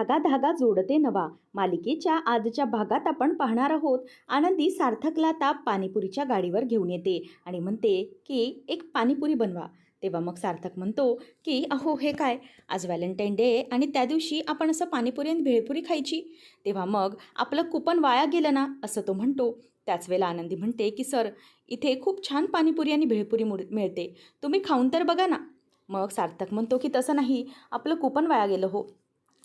धागा धागा जोडते नवा. मालिकेच्या आजच्या भागात आपण पाहणार आहोत आनंदी सार्थकला ताप पाणीपुरीच्या गाडीवर घेऊन येते आणि म्हणते की एक पाणीपुरी बनवा. तेव्हा मग सार्थक म्हणतो की अहो हे काय? आज व्हॅलेंटाईन डे आणि त्या दिवशी आपण असं पाणीपुरी आणि भेळपुरी खायची. तेव्हा मग आपलं कुपन वाया गेलं ना असं तो म्हणतो. त्याच वेळेला आनंदी म्हणते की सर इथे खूप छान पाणीपुरी आणि भेळपुरी मिळते. तुम्ही खाऊन तर बघा ना. मग सार्थक म्हणतो की तसं नाही. आपलं कुपन वाया गेलं हो.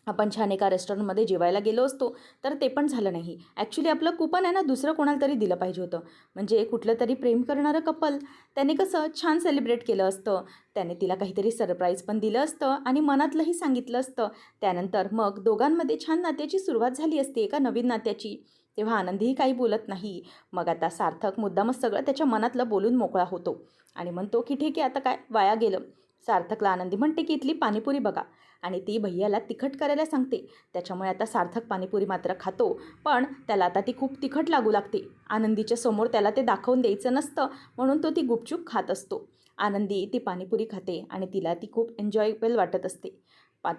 आपण छान एका रेस्टॉरंटमध्ये जेवायला गेलो असतो तर ते पण झालं नाही. ॲक्च्युली आपलं कुपन आहे ना दुसरं कोणाला तरी दिलं पाहिजे होतं. म्हणजे कुठलं तरी प्रेम करणारं कपल त्याने कसं छान सेलिब्रेट केलं असतं. त्याने तिला काहीतरी सरप्राईज पण दिलं असतं आणि मनातलंही सांगितलं असतं. त्यानंतर मग दोघांमध्ये छान नात्याची सुरुवात झाली असते एका नवीन नात्याची. तेव्हा आनंदीही काही बोलत नाही. मग आता सार्थक मुद्दामच सगळं त्याच्या मनातलं बोलून मोकळा होतो. आणि म्हणतो की ठीक आहे आता काय? वाया गेलं. सार्थकला आनंदी म्हणते की इथली पाणीपुरी बघा. आणि ती भैयाला तिखट करायला सांगते. त्याच्यामुळे आता सार्थक पाणीपुरी मात्र खातो पण त्याला आता ती खूप तिखट लागू लागते. आनंदीच्या समोर त्याला ते दाखवून द्यायचं नसतं म्हणून तो ती गुपचूप खात असतो. आनंदी ती पाणीपुरी खाते आणि तिला ती खूप एन्जॉयबल वाटत असते.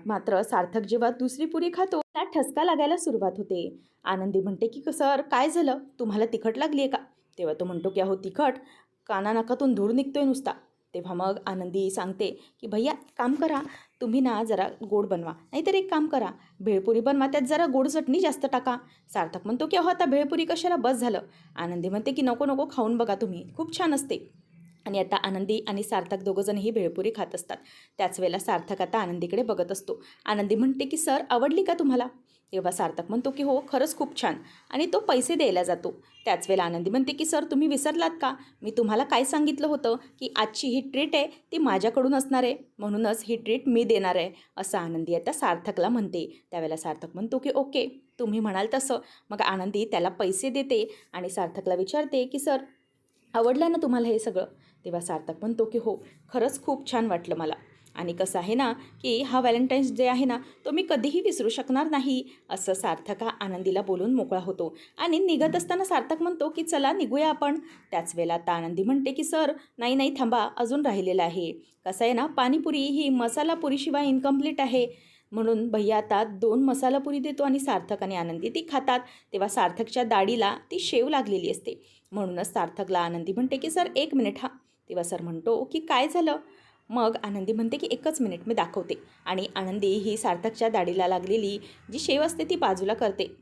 मात्र सार्थक जेव्हा दुसरी पुरी खातो त्या ठसका लागायला सुरुवात होते. आनंदी म्हणते की सर काय झालं? तुम्हाला तिखट लागली आहे का? तेव्हा तो म्हणतो की अहो तिखट काना नाकातून धूर निघतोय नुसता. तेव्हा मग आनंदी सांगते की भैया काम करा. तुम्ही ना जरा गोड बनवा. नाहीतर एक काम करा. भेळपुरी बनवा. त्यात जरा गोड चटणी जास्त टाका. सार्थक म्हणतो की अहो आता भेळपुरी कशाला? बस झालं. आनंदी म्हणते की नको नको खाऊन बघा तुम्ही. खूप छान असते. आणि आता आनंदी आणि सार्थक दोघंजणही भेळपुरी खात असतात. त्याच वेळेला सार्थक आता आनंदीकडे बघत असतो. आनंदी म्हणते की सर आवडली का तुम्हाला? तेव्हा सार्थक म्हणतो की हो खरंच खूप छान. आणि तो पैसे द्यायला जातो. त्याच वेळेला आनंदी म्हणते की सर तुम्ही विसरलात का? मी तुम्हाला काय सांगितलं होतं की आजची ही ट्रीट आहे ती माझ्याकडून असणार आहे. म्हणूनच ही ट्रीट मी देणार आहे. असं आनंदी आता सार्थकला म्हणते. त्यावेळेला सार्थक म्हणतो की ओके तुम्ही म्हणाल तसं. मग आनंदी त्याला पैसे देते आणि सार्थकला विचारते की सर आवडलं ना तुम्हाला हे सगळं? तेव्हा सार्थक म्हणतो की हो खरंच खूप छान वाटलं मला. आणि कसं आहे ना की हा व्हॅलेंटाईन्स डे आहे ना तो मी कधीही विसरू शकणार नाही असं सार्थक हा आनंदीला बोलून मोकळा होतो. आणि निघत असताना सार्थक म्हणतो की चला निघूया आपण. त्याच वेळेला आता आनंदी म्हणते की सर नाही नाही थांबा अजून राहिलेलं आहे. कसं आहे ना पाणीपुरी ही मसाला पुरीशिवाय इनकम्प्लीट आहे. म्हणून भैया आता दोन मसाला पुरी देतो आणि सार्थक आणि आनंदी ती खातात. तेव्हा सार्थकच्या दाढीला ती शेव लागलेली असते. म्हणूनच सार्थकला आनंदी म्हणते की सर एक मिनिट हा. तेव्हा सर म्हणतो की काय झालं? मग आनंदी म्हणते की एकच मिनिट मी दाखवते. आणि आनंदी ही सार्थकच्या दाढीला लागलेली जी शेव असते ती बाजूला करते.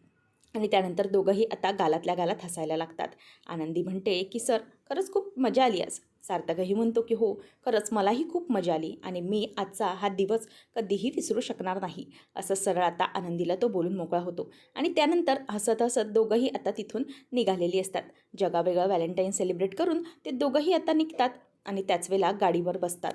आणि त्यानंतर दोघंही आता गालातल्या गालात हसायला लागतात. आनंदी म्हणते की सर खरंच खूप मजा आली आज. सार्थकही म्हणतो की हो खरंच मलाही खूप मजा आली आणि मी आजचा हा दिवस कधीही विसरू शकणार नाही. असं सरळ आता आनंदीला तो बोलून मोकळा होतो. आणि त्यानंतर हसत हसत दोघंही आता तिथून निघालेली असतात. जगावेगळं व्हॅलेंटाईन सेलिब्रेट करून ते दोघंही आता निघतात आणि त्याच वेळेला गाडीवर बसतात.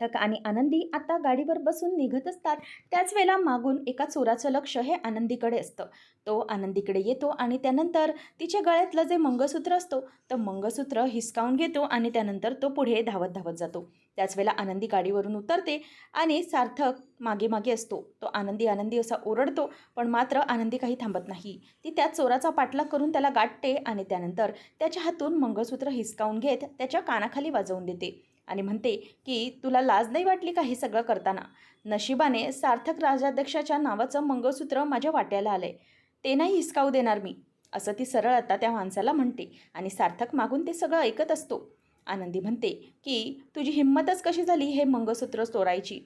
थक आणि आनंदी आता गाडीवर बसून निघत असतात. त्याच वेळेला मागून एका चोराचं लक्ष हे आनंदीकडे असतं. तो आनंदीकडे येतो आणि त्यानंतर तिच्या गळ्यातलं जे मंगळसूत्र असतो तर मंगळसूत्र हिसकावून घेतो आणि त्यानंतर तो पुढे धावत धावत जातो. त्याच वेळेला आनंदी गाडीवरून उतरते आणि सार्थक मागे मागे असतो. तो आनंदी आनंदी असा ओरडतो पण मात्र आनंदी काही थांबत नाही. ती त्या चोराचा पाठलाग करून त्याला गाठते आणि त्यानंतर त्याच्या हातून मंगळसूत्र हिसकावून घेत त्याच्या कानाखाली वाजवून देते. आणि म्हणते की तुला लाज नाही वाटली का हे सगळं करताना? नशिबाने सार्थक राजाध्यक्षाच्या नावाचं मंगळसूत्र माझ्या वाट्याला आलं आहे ते नाही हिसकावू देणार मी. असं ती सरळ आता त्या माणसाला म्हणते आणि सार्थक मागून ते सगळं ऐकत असतो. आनंदी म्हणते की तुझी हिंमतच कशी झाली हे मंगळसूत्र चोरायची?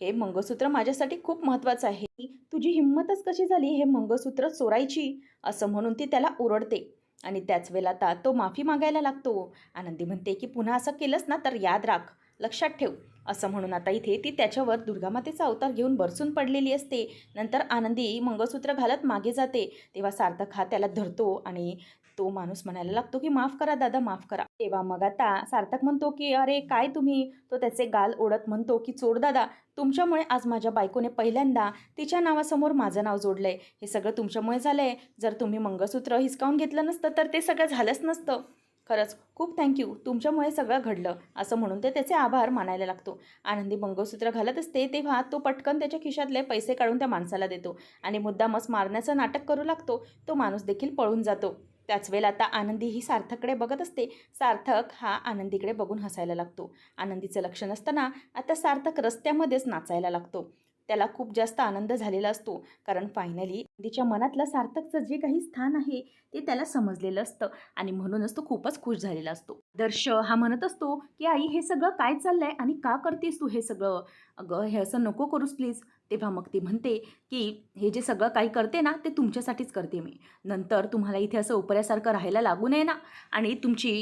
हे मंगळसूत्र माझ्यासाठी खूप महत्त्वाचं आहे. तुझी हिंमतच कशी झाली हे मंगळसूत्र चोरायची? असं म्हणून ती त्याला ओरडते. आणि त्याच वेळेला आता तो माफी मागायला लागतो. आनंदी म्हणते की पुन्हा असं केलंस ना तर याद राख. लक्षात ठेव. असं म्हणून आता इथे ती त्याच्यावर दुर्गामातेचा अवतार घेऊन बरसून पडलेली असते. नंतर आनंदी मंगळसूत्र घालत मागे जाते. तेव्हा सार्थक हा त्याला धरतो आणि तो माणूस म्हणायला लागतो की माफ करा दादा माफ करा. तेव्हा मग आता सार्थक म्हणतो की अरे काय तुम्ही? तो त्याचे गाल ओढत म्हणतो की चोर दादा तुमच्यामुळे आज माझ्या बायकोने पहिल्यांदा तिच्या नावासमोर माझं नाव जोडलंय. हे सगळं तुमच्यामुळे झालंय. जर तुम्ही मंगळसूत्र हिसकावून घेतलं नसतं तर ते सगळं झालंच नसतं. खरंच खूप थँक्यू तुमच्यामुळे सगळं घडलं असं म्हणून ते त्याचे आभार मानायला लागतो. आनंदी मंगळसूत्र घालत असते तेव्हा तो पटकन त्याच्या खिशातले पैसे काढून त्या माणसाला देतो आणि मुद्दामच मारण्याचं नाटक करू लागतो. तो माणूस देखील पळून जातो. त्याच वेळेला आता आनंदी ही सार्थककडे बघत असते. सार्थक हा आनंदीकडे बघून हसायला लागतो. आनंदीचं लक्ष नसताना आता सार्थक रस्त्यामध्येच नाचायला लागतो. त्याला खूप जास्त आनंद झालेला असतो. कारण फायनली तिच्या मनातलं सार्थकचं जे काही स्थान आहे ते त्याला समजलेलं असतं आणि म्हणूनच तो खूपच खुश झालेला असतो. दर्श हा म्हणत असतो की आई हे सगळं काय चाललंय आणि का करतेस तू हे सगळं? अगं हे असं नको करूस प्लीज तेव्हा मग ती म्हणते की हे जे सगळं काही करते ना ते तुमच्यासाठीच करते मी. नंतर तुम्हाला इथे असं उपऱ्यासारखं राहायला लागू नये ना आणि तुमची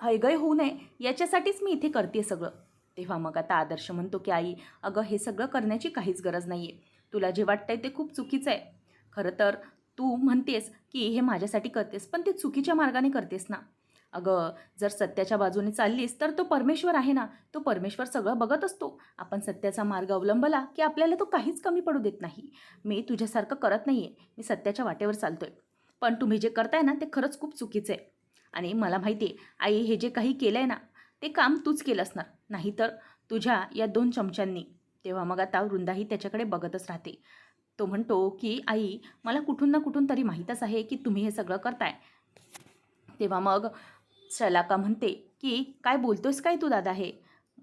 हयगय होऊ नये याच्यासाठीच मी इथे करते सगळं. तेव्हा मग आता आदर्श म्हणतो की आई अगं हे सगळं करण्याची काहीच गरज नाही आहे तुला जे वाटतंय ते खूप चुकीचं आहे. खरं तर तू म्हणतेस की हे माझ्यासाठी करतेस पण ते चुकीच्या मार्गाने करतेस ना. अगं जर सत्याच्या बाजूने चाललीस तर तो परमेश्वर आहे ना. तो परमेश्वर सगळं बघत असतो. आपण सत्याचा मार्ग अवलंबला की आपल्याला तो काहीच कमी पडू देत नाही. मी तुझ्यासारखं करत नाही आहे मी सत्याच्या वाटेवर चालतो आहे पण तुम्ही जे करताय ना ते खरंच खूप चुकीचं आहे. आणि मला माहिती आहे आई हे जे काही केलं आहे ना ते काम तूच केलं असणार. नाहीतर तुझ्या या दोन चमच्यांनी. तेव्हा मग आता वृंदाही त्याच्याकडे बघतच राहते. तो म्हणतो की आई मला कुठून ना कुठून तरी माहीतच आहे की तुम्ही हे सगळं करताय. तेव्हा मग शलाका म्हणते की काय बोलतोस काय तू दादा हे?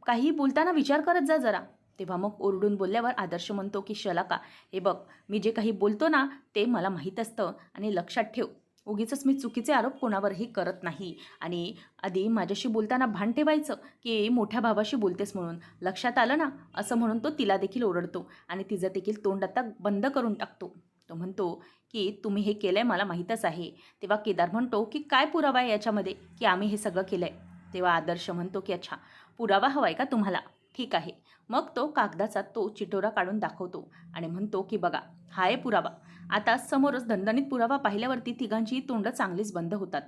काही बोलताना विचार करत जा जरा. तेव्हा मग ओरडून बोलल्यावर आदर्श म्हणतो की शलाका हे बघ मी जे काही बोलतो ना ते मला माहीत असतं आणि लक्षात ठेव. उगीच मी चुकीचे आरोप कोणावरही करत नाही. आणि आधी माझ्याशी बोलताना भान ठेवायचं की मोठ्या भावाशी बोलतेस म्हणून. लक्षात आलं ना? असं म्हणून तो तिला देखील ओरडतो आणि तिचं देखील तोंड आता बंद करून टाकतो. तो म्हणतो की तुम्ही हे केलं आहे मला माहीतच आहे. तेव्हा केदार म्हणतो की काय पुरावा आहे याच्यामध्ये? की आम्ही हे सगळं केलं आहे तेव्हा आदर्श म्हणतो की अच्छा पुरावा हवा आहे का तुम्हाला? ठीक आहे. मग तो कागदाचा तो चिटोरा काढून दाखवतो आणि म्हणतो की बघा हा आहे पुरावा. आता समोरच दणदणीत पुरावा पाहिल्यावरती तिघांची तोंडं चांगलीच बंद होतात.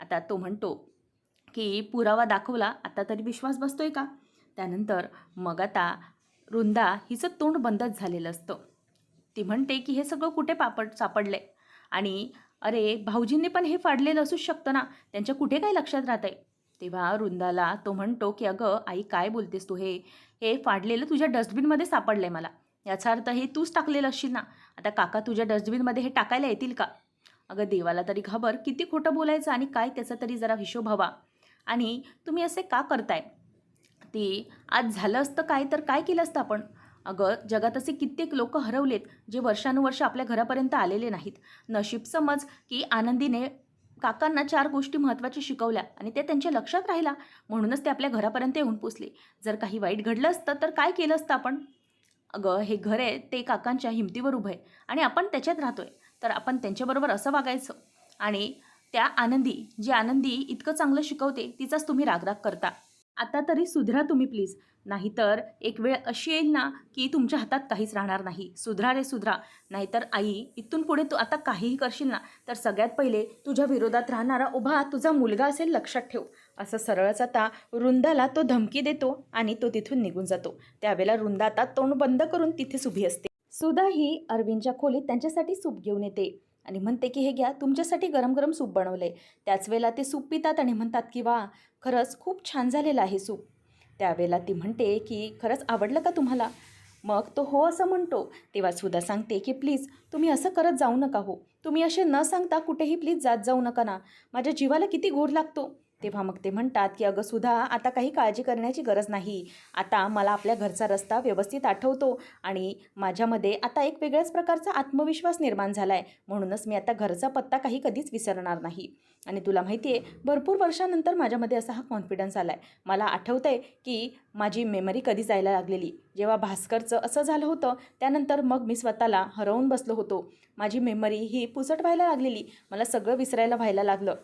आता तो म्हणतो की पुरावा दाखवला आता तरी विश्वास बसतोय का? त्यानंतर मग आता रुंदा हिचं तोंड बंदच झालेलं असतं. ती म्हणते की हे सगळं कुठे पापड सापडलं आहे आणि अरे भाऊजींनी पण हे फाडलेलं असूच शकतं ना? त्यांच्या कुठे काय लक्षात राहत आहे तेव्हा रुंदाला तो म्हणतो की अगं आई काय बोलतेस तू? हे हे फाडलेलं तुझ्या डस्टबिनमध्ये सापडलं आहे मला. याचा अर्थ हे तूच टाकलेलं असशील ना? आता काका तुझ्या डस्टबिनमध्ये हे टाकायला येतील का? अगं देवाला तरी खबर किती खोटं बोलायचं आणि काय त्याचा तरी जरा हिशोब हवा. आणि तुम्ही असे का करताय? ते आज झालं असतं काय तर काय केलं असतं आपण? अगं जगात असे कित्येक लोक हरवलेत जे वर्षानुवर्ष आपल्या घरापर्यंत आलेले नाहीत. नशीब समज की आनंदीने काकांना चार गोष्टी महत्त्वाच्या शिकवल्या आणि ते त्यांच्या लक्षात राहिला म्हणूनच ते आपल्या घरापर्यंत येऊन पोचले. जर काही वाईट घडलं असतं तर काय केलं असतं आपण? अगं हे घर आहे ते काकांच्या हिमतीवर उभं आहे आणि आपण त्याच्यात राहतो आहे तर आपण त्यांच्याबरोबर असं वागायचं. आणि त्या आनंदी जी आनंदी इतकं चांगलं शिकवते तिचाच तुम्ही रागराग करता. आता तरी सुधरा तुम्ही प्लीज. नाहीतर एक वेळ अशी येईल ना की तुमच्या हातात काहीच राहणार नाही. सुधरा रे सुधरा. नाहीतर आई इथून पुढे तू आता काहीही करशील ना तर सगळ्यात पहिले तुझ्या विरोधात राहणारा उभा तुझा मुलगा असेल लक्षात ठेव. असं सरळच आता रुंदाला तो धमकी देतो आणि तो तिथून निघून जातो. त्यावेळेला रुंदा आता तोंड बंद करून तिथेच उभी असते. सुधा ही अरविंदच्या खोलीत त्यांच्यासाठी सूप घेऊन येते. आणि म्हणते की हे घ्या तुमच्यासाठी गरम गरम सूप बनवलं आहे त्याच वेळेला ते सूप पितात आणि म्हणतात की वा खरंच खूप छान झालेलं आहे सूप. त्यावेळेला ती म्हणते की खरंच आवडलं का तुम्हाला? मग तो हो असं म्हणतो. तेव्हा सुद्धा सांगते की प्लीज तुम्ही असं करत जाऊ नका हो. तुम्ही असे न सांगता कुठेही प्लीज जात जाऊ नका ना. माझ्या जीवाला किती गोड लागतो. तेव्हा मग ते म्हणतात की अगं सुधा आता काही काळजी करण्याची गरज नाही. आता मला आपल्या घरचा रस्ता व्यवस्थित आठवतो आणि माझ्यामध्ये आता एक वेगळ्याच प्रकारचा आत्मविश्वास निर्माण झाला आहे म्हणूनच मी आता घरचा पत्ता काही कधीच विसरणार नाही. आणि तुला माहिती आहे भरपूर वर्षानंतर माझ्यामध्ये असा हा कॉन्फिडन्स आला आहे मला आठवतं आहे की माझी मेमरी कधी जायला लागलेली. जेव्हा भास्करचं असं झालं होतं त्यानंतर मग मी स्वतःला हरवून बसलो होतो. माझी मेमरी ही पुसट व्हायला लागलेली. मला सगळं विसरायला व्हायला लागलं.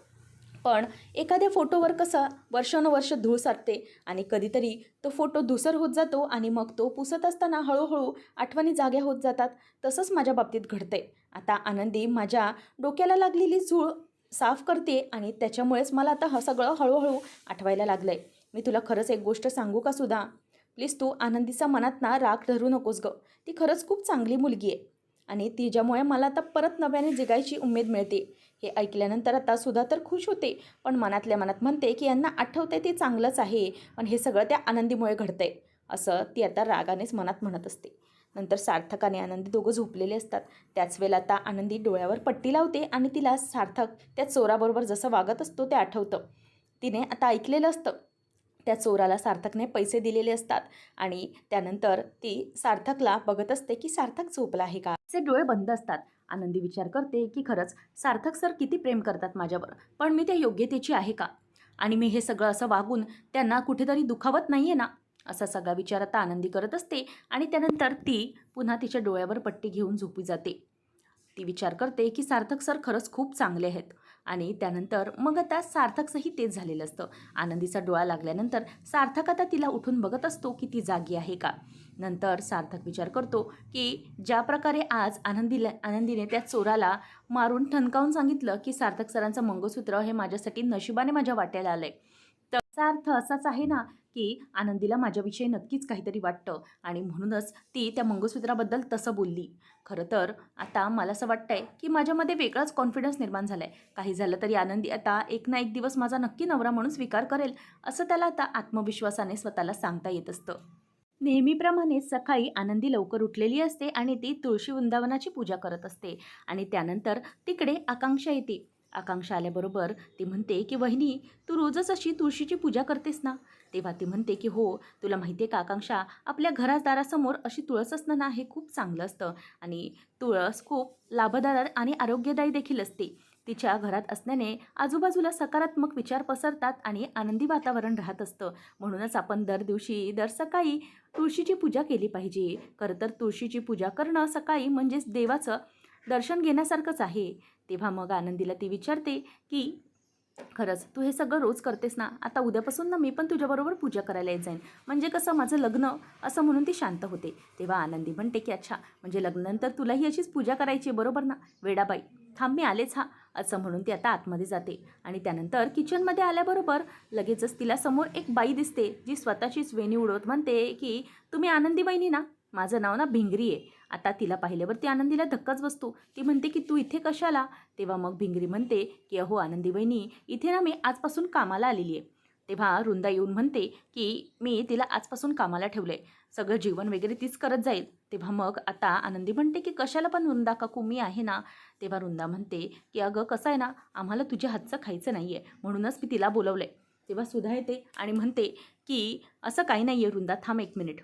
पण एखाद्या फोटोवर कसं वर्षानुवर्ष धूळ सारते आणि कधीतरी तो फोटो धुसर होत जातो आणि मग तो पुसत असताना हळूहळू आठवणी जाग्या होत जातात. तसंच माझ्या बाबतीत घडते आता आनंदी माझ्या डोक्याला लागलेली झूळ साफ करते आणि त्याच्यामुळेच मला आता ह सगळं हळूहळू आठवायला लागलं आहे मी तुला खरंच एक गोष्ट सांगू का सुद्धा प्लीज तू आनंदीचा मनात ना राग धरू नकोस गं. ती खरंच खूप चांगली मुलगी आहे. आणि तिच्यामुळे मला आता परत नव्याने जगायची उमेद मिळते. हे ऐकल्यानंतर आता सुद्धा तर खुश होते पण मनातल्या मनात म्हणते की यांना आठवते ते चांगलंच आहे पण हे सगळं त्या आनंदीमुळे घडतंय असं ती आता रागानेच मनात म्हणत असते. नंतर सार्थक आणि आनंदी दोघं झोपलेले असतात. त्याच वेळेला आता आनंदी डोळ्यावर पट्टी लावते आणि तिला सार्थक त्या चोराबरोबर जसं वागत असतो ते आठवतं. तिने आता ऐकलेलं असतं. त्या चोराला सार्थकने पैसे दिलेले असतात आणि त्यानंतर ती सार्थकला बघत असते की सार्थक झोपला आहे का? तिचे डोळे बंद असतात. आनंदी विचार करते की खरंच सार्थक सर किती प्रेम करतात माझ्यावर पण मी त्या योग्यतेची आहे का? आणि मी हे सगळं असं वागून त्यांना कुठेतरी दुखावत नाही आहे ना? असा सगळा विचार आता आनंदी करत असते आणि त्यानंतर ती पुन्हा तिच्या डोळ्यावर पट्टी घेऊन झोपी जाते. ती विचार करते की सार्थक सर खरंच खूप चांगले आहेत. आणि त्यानंतर मग आता सार्थकचंही तेच झालेलं असतं. आनंदीचा डोळा लागल्यानंतर सार्थक आता तिला उठून बघत असतो की ती जागी आहे का? नंतर सार्थक विचार करतो की ज्या प्रकारे आज आनंदीला आनंदीने त्या चोराला मारून ठणकावून सांगितलं की सार्थक सरांचं मंगळसूत्र हे माझ्यासाठी नशिबाने माझ्या वाट्याला आलंय. तर त्याचा अर्थ असाच आहे ना की आनंदीला माझ्याविषयी नक्कीच काहीतरी वाटतं. आणि म्हणूनच ती त्या मंगळसूत्राबद्दल तसं बोलली. खरं तर आता मला असं वाटतं आहे की माझ्यामध्ये वेगळाच कॉन्फिडन्स निर्माण झाला आहे काही झालं तरी आनंदी आता एक ना एक दिवस माझा नक्की नवरा म्हणून स्वीकार करेल असं त्याला आता आत्मविश्वासाने स्वतःला सांगता येत असतं. नेहमीप्रमाणे सकाळी आनंदी लवकर उठलेली असते आणि ती तुळशी वृंदावनाची पूजा करत असते. आणि त्यानंतर तिकडे आकांक्षा येते. आकांक्षा आल्याबरोबर ती म्हणते की वहिनी तू रोजच अशी तुळशीची पूजा करतेस ना? तेव्हा ती म्हणते की हो तुला माहिती आहे का आकांक्षा आपल्या घरादारासमोर अशी तुळस असणं ना हे खूप चांगलं असतं आणि तुळस खूप लाभदायक आणि आरोग्यदायी देखील असते. तिच्या घरात असल्याने आजूबाजूला सकारात्मक विचार पसरतात आणि आनंदी वातावरण राहत असतं. म्हणूनच आपण दर दिवशी दर सकाळी तुळशीची पूजा केली पाहिजे. खरं तर तुळशीची पूजा करणं सकाळी म्हणजेच देवाचं दर्शन घेण्यासारखंच आहे. तेव्हा मग आनंदीला ती विचारते की खरंच तू हे सगळं रोज करतेस ना आता उद्यापासून ना मी पण तुझ्याबरोबर पूजा करायला येत जाईन. म्हणजे कसं माझं लग्न असं म्हणून ती शांत होते. तेव्हा आनंदी म्हणते की अच्छा म्हणजे लग्नानंतर तुलाही अशीच पूजा करायची आहे, बरोबर ना? वेडाबाई थांब मी आलेच हा. असं म्हणून ती आता आतमध्ये जाते. आणि त्यानंतर किचनमध्ये आल्याबरोबर लगेचच तिला समोर एक बाई दिसते जी स्वतःचीच वेणी उडवत म्हणते की तुम्ही आनंदी बहिणी ना माझं नाव ना भिंगरी आहे. आता तिला पाहिल्यावर ती आनंदीला धक्काच बसतो. ती म्हणते की तू इथे कशाला? तेव्हा मग भिंगरी म्हणते की अहो आनंदी बहिणी इथे ना मी आजपासून कामाला आलेली आहे. तेव्हा रुंदा येऊन म्हणते की मी तिला आजपासून कामाला ठेवलं आहे सगळं जीवन वगैरे तीच करत जाईल. तेव्हा मग आता आनंदी म्हणते की कशाला पण रुंदा काकू मी आहे ना. तेव्हा रुंदा म्हणते की अगं कसं आहे ना आम्हाला तुझ्या हातचं खायचं नाही आहे म्हणूनच मी तिला बोलवलं आहे तेव्हा सुधा येते आणि म्हणते की असं काही नाही आहे रुंदा थांब एक मिनिट.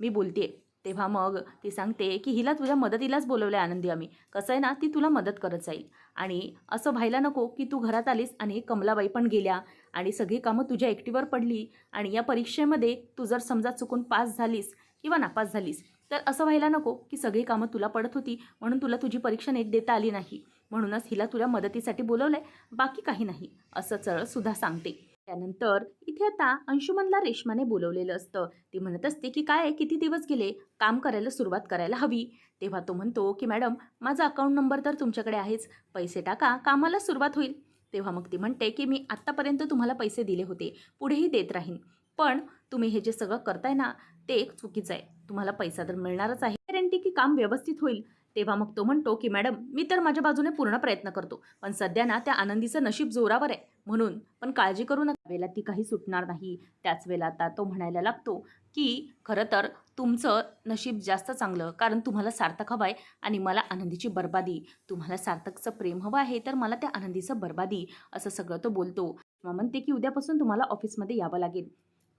मी बोलते तेव्हा मग ती सांगते की हिला तुझ्या मदतीलाच बोलवलं आहे आनंदी आम्ही. कसं आहे ना ती तुला मदत करत जाईल. आणि असं व्हायला नको की तू घरात आलीस आणि कमलाबाई पण गेल्या आणि सगळी कामं तुझ्या एकटीवर पडली आणि या परीक्षेमध्ये तू जर समजा चुकून पास झालीस किंवा नापास झालीस तर असं व्हायला नको की सगळी कामं तुला पडत होती म्हणून तुला तुझी परीक्षा नीट देता आली नाही. म्हणूनच हिला तुला मदतीसाठी बोलवलं आहे बाकी काही नाही असं चळ सुद्धा सांगते. त्यानंतर इथे आता अंशुमनला रेशमाने बोलवलेलं असतं. ती म्हणत असते की काय किती दिवस गेले? काम करायला सुरुवात करायला हवी. तेव्हा तो म्हणतो की मॅडम माझा अकाउंट नंबर तर तुमच्याकडे आहेच. पैसे टाका कामाला सुरुवात होईल. तेव्हा मग ती म्हणते की मी आत्तापर्यंत तुम्हाला पैसे दिले होते. पुढेही देत राहीन. पण तुम्ही हे जे सगळं करताय ना ते एक चुकीचं आहे. तुम्हाला पैसा तर मिळणारच आहे. गॅरंटी की काम व्यवस्थित होईल. तेव्हा मग तो म्हणतो की मॅडम मी तर माझ्या बाजूने पूर्ण प्रयत्न करतो पण सध्या ना त्या आनंदीचं नशीब जोरावर आहे. म्हणून पण काळजी करू नका. वेळेला ती काही सुटणार नाही. त्याच वेळेला आता तो म्हणायला लागतो की खरं तर तुमचं नशीब जास्त चांगलं कारण तुम्हाला सार्थक हवं आहे आणि मला आनंदीची बर्बादी. तुम्हाला सार्थकचं प्रेम हवं आहे तर मला त्या आनंदीचं बर्बादी. असं सगळं तो बोलतो. मग म्हणते की उद्यापासून तुम्हाला ऑफिसमध्ये यावं लागेल.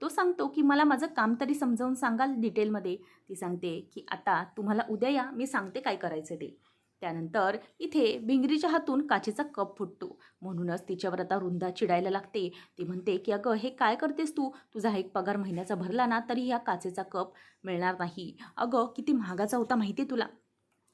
तो सांगतो की मला माझं काम तरी समजावून सांगाल डिटेलमध्ये. ती सांगते की आता तुम्हाला उद्या या मी सांगते काय करायचं ते. त्यानंतर इथे भिंगरीच्या हातून काचेचा कप फुटतो. म्हणूनच तिच्यावर आता रुंदा चिडायला लागते. ती म्हणते की अगं हे काय करतेस तू? तुझा एक पगार महिन्याचा भरला ना तरी ह्या काचेचा कप मिळणार नाही. अगं किती महागाचा होता माहिती आहे तुला?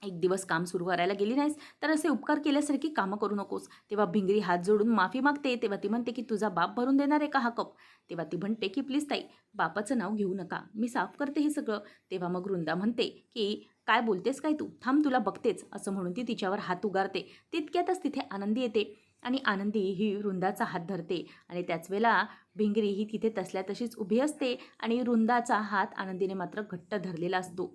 एक दिवस काम सुरू करायला गेली नाहीस तर असे उपकार केल्यासारखी कामं करू नकोस. तेव्हा भिंगरी हात जोडून माफी मागते तेव्हा ती म्हणते की तुझा बाप भरून देणार आहे का हा कप? तेव्हा ती म्हणते की प्लीज ताई बापाचं नाव घेऊ नका. मी साफ करते हे सगळं. तेव्हा मग वृंदा म्हणते की काय बोलतेस काय तू? थांब तुला बघतेच. असं म्हणून ती तिच्यावर हात उगारते. तितक्यातच तिथे आनंदी येते आणि आनंदी ही वृंदाचा हात धरते आणि त्याच वेळेला भिंगरी ही तिथे तसल्या तशीच उभी असते आणि वृंदाचा हात आनंदीने मात्र घट्ट धरलेला असतो.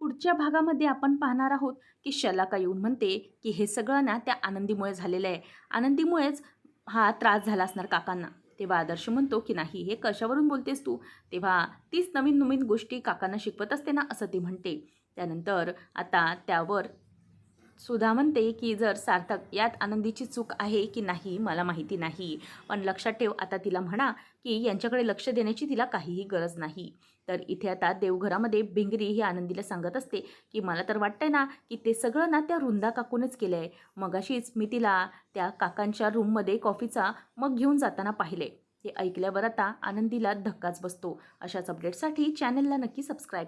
पुढच्या भागामध्ये आपण पाहणार आहोत की शलाका येऊन म्हणते की हे सगळं ना त्या आनंदीमुळे झालेलं आहे. आनंदीमुळेच हा त्रास झाला असणार काकांना. तेव्हा आदर्श म्हणतो की नाही हे कशावरून बोलतेस तू? तेव्हा तीच नवीन नवीन गोष्टी काकांना शिकवत असते ना असं ती म्हणते. त्यानंतर आता त्यावर सुधा म्हणते की जर सार्थक यात आनंदीची चूक आहे की नाही मला माहिती नाही. पण लक्षात ठेव आता तिला म्हणा की यांच्याकडे लक्ष देण्याची तिला काहीही गरज नाही. तर इथे आता देवघरामध्ये भिंगरी ही आनंदीला सांगत असते की मला तर वाटतंय ना की ते सगळं ना त्या रुंदा काकूनच केलं आहे मगाशीच मी तिला त्या काकांच्या रूममध्ये कॉफीचा मग घेऊन जाताना पाहिले. हे ऐकल्यावर आता आनंदीला धक्काच बसतो. अशाच अपडेटसाठी चॅनलला नक्की सबस्क्राईब